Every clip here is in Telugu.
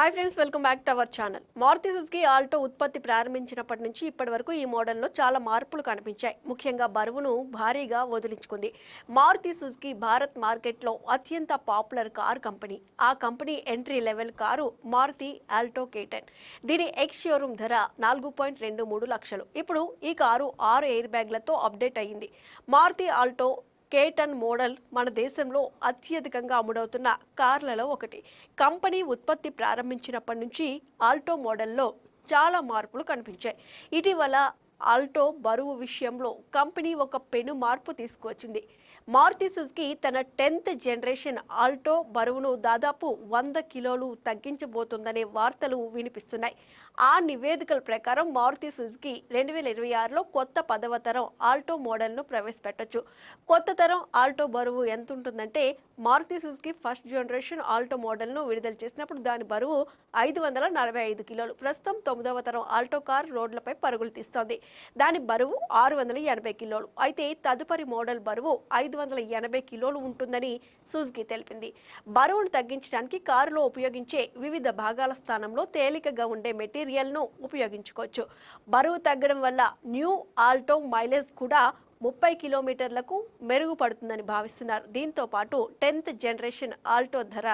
Hi friends welcome back to our channel Maruti Suzuki Alto ఉత్పత్తి ప్రారంభించినప్పటి నుంచి ఇప్పటి వరకు ఈ మోడల్లో చాలా మార్పులు కనిపించాయి. ముఖ్యంగా బరువును భారీగా వదిలించుకుంది. మారుతి సుజుకి భారత్ మార్కెట్లో అత్యంత పాపులర్ కార్ కంపెనీ. ఆ company entry level car Maruti Alto K ten. దీని ఎక్స్ షోరూమ్ ధర నాలుగు పాయింట్ రెండు మూడు లక్షలు. ఇప్పుడు ఈ కారు ఆరు ఎయిర్ బ్యాగ్లతో అప్డేట్ అయ్యింది. మారుతి ఆల్టో కేటన్ మోడల్ మన దేశంలో అత్యధికంగా అమ్ముడవుతున్న కార్లలో ఒకటి. కంపెనీ ఉత్పత్తి ప్రారంభించినప్పటి నుంచి ఆల్టో మోడల్లో చాలా మార్పులు కనిపించాయి. ఇటీవల ఆల్టో బరువు విషయంలో కంపెనీ ఒక పెను మార్పు తీసుకువచ్చింది. మారుతి సుజుకి తన టెన్త్ జనరేషన్ ఆల్టో బరువును దాదాపు వంద కిలోలు తగ్గించబోతుందనే వార్తలు వినిపిస్తున్నాయి. ఆ నివేదికల ప్రకారం మారుతి సుజుకి రెండు వేల ఇరవై ఆరులో కొత్త పదవ తరం ఆల్టో మోడల్ను ప్రవేశపెట్టొచ్చు. కొత్త తరం ఆల్టో బరువు ఎంత ఉంటుందంటే Maruti Suzuki first generation Alto మోడల్ను విడుదల చేసినప్పుడు దాని బరువు ఐదు వందల నలభై ఐదు కిలోలు. ప్రస్తుతం తొమ్మిదవ తరం ఆల్టో కార్ రోడ్లపై పరుగులు తీస్తోంది. దాని బరువు ఆరు వందల ఎనభై కిలోలు. అయితే తదుపరి మోడల్ బరువు ఐదు వందల ఎనభై కిలోలు ఉంటుందని సుజుకి తెలిపింది. బరువును తగ్గించడానికి కారులో ఉపయోగించే వివిధ భాగాల స్థానంలో తేలికగా ఉండే మెటీరియల్ను ఉపయోగించుకోవచ్చు. బరువు తగ్గడం వల్ల న్యూ ఆల్టో మైలేజ్ కూడా ముప్పై కిలోమీటర్లకు మెరుగుపడుతుందని భావిస్తున్నారు. దీంతో పాటు టెన్త్ జనరేషన్ ఆల్టో ధర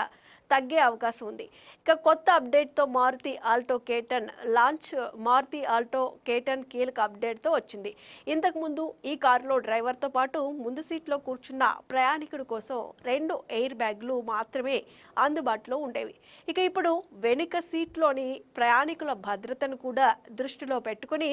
తగ్గే అవకాశం ఉంది. ఇక కొత్త అప్డేట్తో Maruti Alto K ten launch Maruti Alto K ten కీలక అప్డేట్తో వచ్చింది. ఇంతకుముందు ఈ కారులో డ్రైవర్తో పాటు ముందు సీట్లో కూర్చున్న ప్రయాణికుడి కోసం రెండు ఎయిర్ బ్యాగ్లు మాత్రమే అందుబాటులో ఉండేవి. ఇక ఇప్పుడు వెనుక సీట్లోని ప్రయాణికుల భద్రతను కూడా దృష్టిలో పెట్టుకుని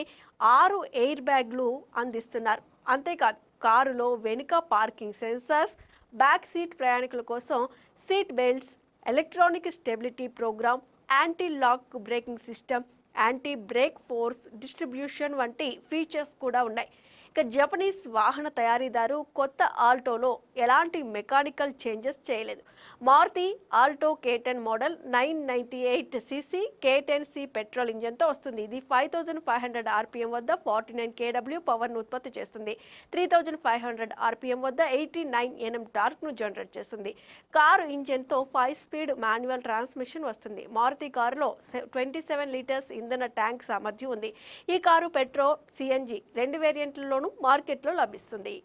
ఆరు ఎయిర్ బ్యాగ్లు అందిస్తున్నారు. అంతేకాదు కారులో వెనుక పార్కింగ్ సెన్సార్స్ బ్యాక్ సీట్ ప్రయాణికుల కోసం seat belts electronic stability program anti lock braking system anti brake force distribution వంటి ఫీచర్స్ కూడా ఉన్నాయి. ఇక జపనీస్ వాహన తయారీదారు కొత్త ఆల్టోలో ఎలాంటి మెకానికల్ చేంజెస్ చేయలేదు. Maruti Alto K ten model nine ninety eight CC K ten C petrol ఇంజన్తో వస్తుంది. ఇది five thousand five hundred RPM వద్ద ఫార్టీ నైన్ కేడబ్ల్యూ పవర్ను ఉత్పత్తి చేస్తుంది. Three thousand five hundred RPM వద్ద ఎయిటీ నైన్ ఎన్ఎం టార్క్ను జనరేట్ చేస్తుంది. కారు ఇంజన్తో ఫైవ్ స్పీడ్ మాన్యువల్ ట్రాన్స్మిషన్ వస్తుంది. మారుతి కారులో ట్వంటీ సెవెన్ లీటర్స్ ఇంధన ట్యాంక్ సామర్థ్యం ఉంది. ఈ కారు పెట్రో సిఎన్జి రెండు వేరియంట్లలో మార్కెట్లో లభిస్తుంది.